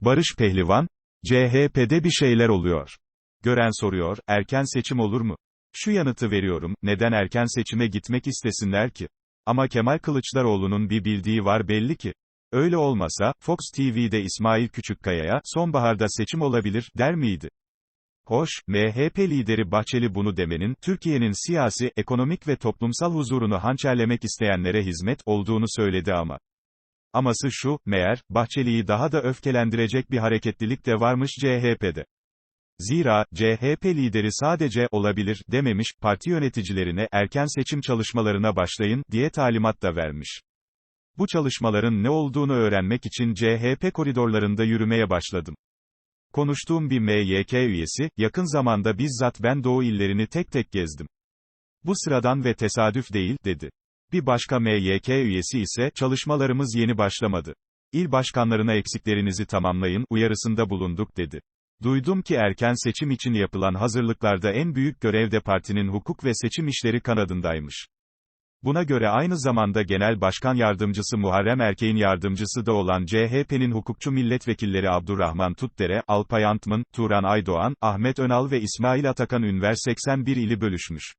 Barış Pehlivan, CHP'de bir şeyler oluyor. Gören soruyor, erken seçim olur mu? Şu yanıtı veriyorum, neden erken seçime gitmek istesinler ki? Ama Kemal Kılıçdaroğlu'nun bir bildiği var belli ki. Öyle olmasa, Fox TV'de İsmail Küçükkaya'ya, sonbaharda seçim olabilir, der miydi? Hoş, MHP lideri Bahçeli bunu demenin, Türkiye'nin siyasi, ekonomik ve toplumsal huzurunu hançerlemek isteyenlere hizmet olduğunu söyledi ama. Aması şu, meğer, Bahçeli'yi daha da öfkelendirecek bir hareketlilik de varmış CHP'de. Zira, CHP lideri sadece, olabilir, dememiş, parti yöneticilerine, erken seçim çalışmalarına başlayın, diye talimat da vermiş. Bu çalışmaların ne olduğunu öğrenmek için CHP koridorlarında yürümeye başladım. Konuştuğum bir MYK üyesi, yakın zamanda bizzat ben Doğu illerini tek tek gezdim. Bu sıradan ve tesadüf değil, dedi. Bir başka MYK üyesi ise, çalışmalarımız yeni başlamadı. İl başkanlarına eksiklerinizi tamamlayın, uyarısında bulunduk, dedi. Duydum ki erken seçim için yapılan hazırlıklarda en büyük görev de partinin hukuk ve seçim işleri kanadındaymış. Buna göre aynı zamanda Genel Başkan Yardımcısı Muharrem Erkek'in yardımcısı da olan CHP'nin hukukçu milletvekilleri Abdurrahman Tutdere, Alpay Antman, Turan Aydoğan, Ahmet Önal ve İsmail Atakan Ünver 81 ili bölüşmüş.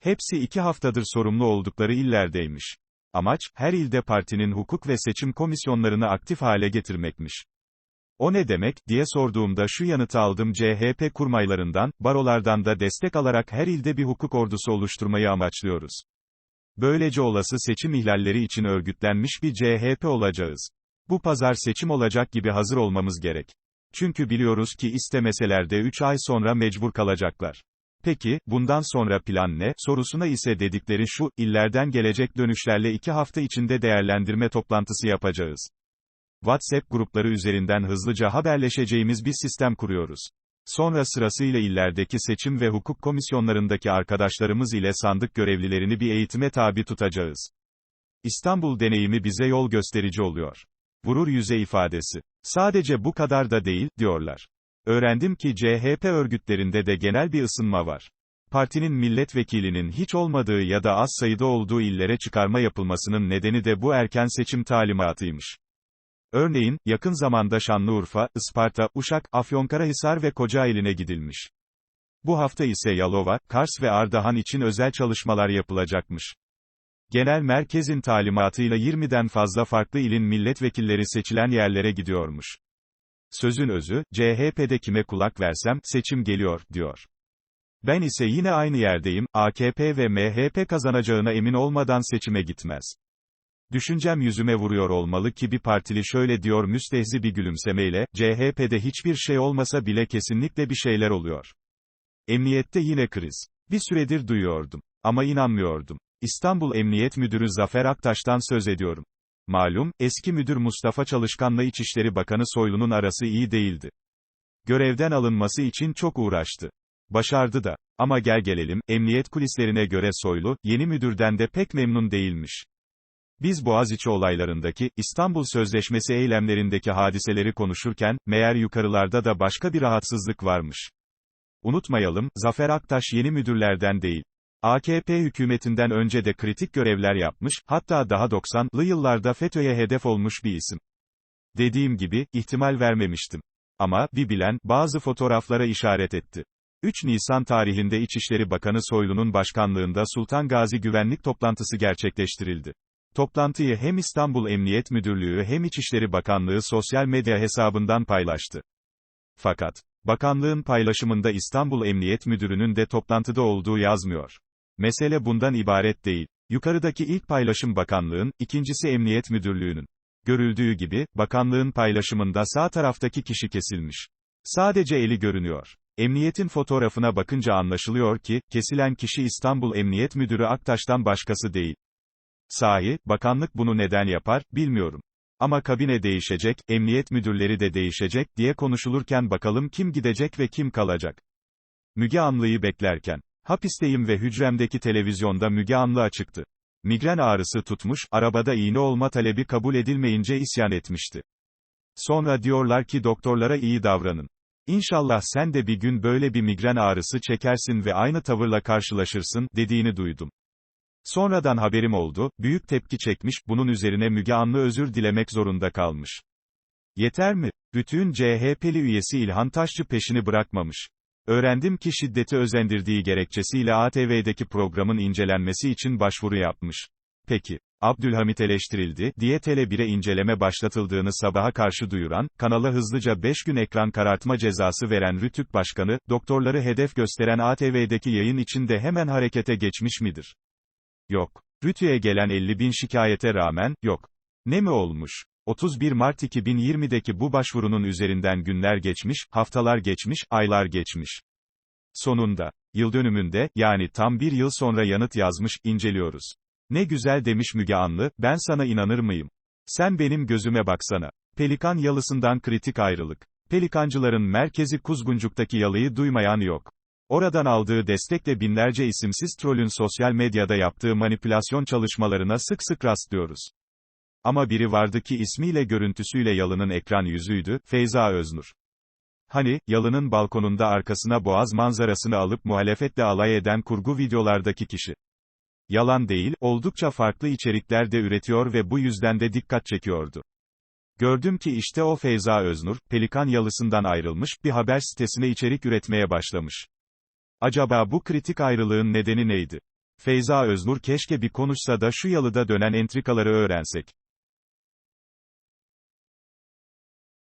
Hepsi iki haftadır sorumlu oldukları illerdeymiş. Amaç, her ilde partinin hukuk ve seçim komisyonlarını aktif hale getirmekmiş. O ne demek, diye sorduğumda şu yanıtı aldım CHP kurmaylarından, barolardan da destek alarak her ilde bir hukuk ordusu oluşturmayı amaçlıyoruz. Böylece olası seçim ihlalleri için örgütlenmiş bir CHP olacağız. Bu pazar seçim olacak gibi hazır olmamız gerek. Çünkü biliyoruz ki istemeseler de 3 ay sonra mecbur kalacaklar. Peki, bundan sonra plan ne, sorusuna ise dedikleri şu, illerden gelecek dönüşlerle 2 hafta içinde değerlendirme toplantısı yapacağız. WhatsApp grupları üzerinden hızlıca haberleşeceğimiz bir sistem kuruyoruz. Sonra sırasıyla illerdeki seçim ve hukuk komisyonlarındaki arkadaşlarımız ile sandık görevlilerini bir eğitime tabi tutacağız. İstanbul deneyimi bize yol gösterici oluyor. Vurur yüze ifadesi. Sadece bu kadar da değil, diyorlar. Öğrendim ki CHP örgütlerinde de genel bir ısınma var. Partinin milletvekilinin hiç olmadığı ya da az sayıda olduğu illere çıkarma yapılmasının nedeni de bu erken seçim talimatıymış. Örneğin, yakın zamanda Şanlıurfa, Isparta, Uşak, Afyonkarahisar ve Kocaeli'ne gidilmiş. Bu hafta ise Yalova, Kars ve Ardahan için özel çalışmalar yapılacakmış. Genel merkezin talimatıyla 20'den fazla farklı ilin milletvekilleri seçilen yerlere gidiyormuş. Sözün özü, CHP'de kime kulak versem, seçim geliyor, diyor. Ben ise yine aynı yerdeyim, AKP ve MHP kazanacağına emin olmadan seçime gitmez. Düşüncem yüzüme vuruyor olmalı ki bir partili şöyle diyor müstehzi bir gülümsemeyle, CHP'de hiçbir şey olmasa bile kesinlikle bir şeyler oluyor. Emniyette yine kriz. Bir süredir duyuyordum. Ama inanmıyordum. İstanbul Emniyet Müdürü Zafer Aktaş'tan söz ediyorum. Malum, eski müdür Mustafa Çalışkan'la İçişleri Bakanı Soylu'nun arası iyi değildi. Görevden alınması için çok uğraştı. Başardı da. Ama gel gelelim, emniyet kulislerine göre Soylu, yeni müdürden de pek memnun değilmiş. Biz Boğaziçi olaylarındaki, İstanbul Sözleşmesi eylemlerindeki hadiseleri konuşurken, meğer yukarılarda da başka bir rahatsızlık varmış. Unutmayalım, Zafer Aktaş yeni müdürlerden değil. AKP hükümetinden önce de kritik görevler yapmış, hatta daha 90'lı yıllarda FETÖ'ye hedef olmuş bir isim. Dediğim gibi, ihtimal vermemiştim. Ama, bir bilen, bazı fotoğraflara işaret etti. 3 Nisan tarihinde İçişleri Bakanı Soylu'nun başkanlığında Sultan Gazi Güvenlik Toplantısı gerçekleştirildi. Toplantıyı hem İstanbul Emniyet Müdürlüğü hem İçişleri Bakanlığı sosyal medya hesabından paylaştı. Fakat, bakanlığın paylaşımında İstanbul Emniyet Müdürü'nün de toplantıda olduğu yazmıyor. Mesele bundan ibaret değil. Yukarıdaki ilk paylaşım bakanlığın, ikincisi Emniyet Müdürlüğü'nün. Görüldüğü gibi, bakanlığın paylaşımında sağ taraftaki kişi kesilmiş. Sadece eli görünüyor. Emniyetin fotoğrafına bakınca anlaşılıyor ki, kesilen kişi İstanbul Emniyet Müdürü Aktaş'tan başkası değil. Sahi, bakanlık bunu neden yapar, bilmiyorum. Ama kabine değişecek, emniyet müdürleri de değişecek, diye konuşulurken bakalım kim gidecek ve kim kalacak. Müge Anlı'yı beklerken. Hapisteyim ve hücremdeki televizyonda Müge Anlı açıktı. Migren ağrısı tutmuş, arabada iğne olma talebi kabul edilmeyince isyan etmişti. Sonra diyorlar ki doktorlara iyi davranın. İnşallah sen de bir gün böyle bir migren ağrısı çekersin ve aynı tavırla karşılaşırsın, dediğini duydum. Sonradan haberim oldu, büyük tepki çekmiş, bunun üzerine Müge Anlı özür dilemek zorunda kalmış. Yeter mi? Rütük'ün CHP'li üyesi İlhan Taşçı peşini bırakmamış. Öğrendim ki şiddeti özendirdiği gerekçesiyle ATV'deki programın incelenmesi için başvuru yapmış. Peki, Abdülhamit eleştirildi, diye Tele1'e inceleme başlatıldığını sabaha karşı duyuran, kanala hızlıca 5 gün ekran karartma cezası veren Rütük Başkanı, doktorları hedef gösteren ATV'deki yayın içinde hemen harekete geçmiş midir? Yok. Rütü'ye gelen 50 bin şikayete rağmen, yok. Ne mi olmuş? 31 Mart 2020'deki bu başvurunun üzerinden günler geçmiş, haftalar geçmiş, aylar geçmiş. Sonunda, yıl dönümünde, yani tam bir yıl sonra yanıt yazmış, inceliyoruz. Ne güzel demiş Müge Anlı, ben sana inanır mıyım? Sen benim gözüme baksana. Pelikan yalısından kritik ayrılık. Pelikancıların merkezi Kuzguncuk'taki yalıyı duymayan yok. Oradan aldığı destekle binlerce isimsiz trollün sosyal medyada yaptığı manipülasyon çalışmalarına sık sık rastlıyoruz. Ama biri vardı ki ismiyle görüntüsüyle yalının ekran yüzüydü, Feyza Öznur. Hani, yalının balkonunda arkasına boğaz manzarasını alıp muhalefetle alay eden kurgu videolardaki kişi. Yalan değil, oldukça farklı içerikler de üretiyor ve bu yüzden de dikkat çekiyordu. Gördüm ki işte o Feyza Öznur, Pelikan yalısından ayrılmış, bir haber sitesine içerik üretmeye başlamış. Acaba bu kritik ayrılığın nedeni neydi? Feyza Öznur keşke bir konuşsa da şu yalıda dönen entrikaları öğrensek.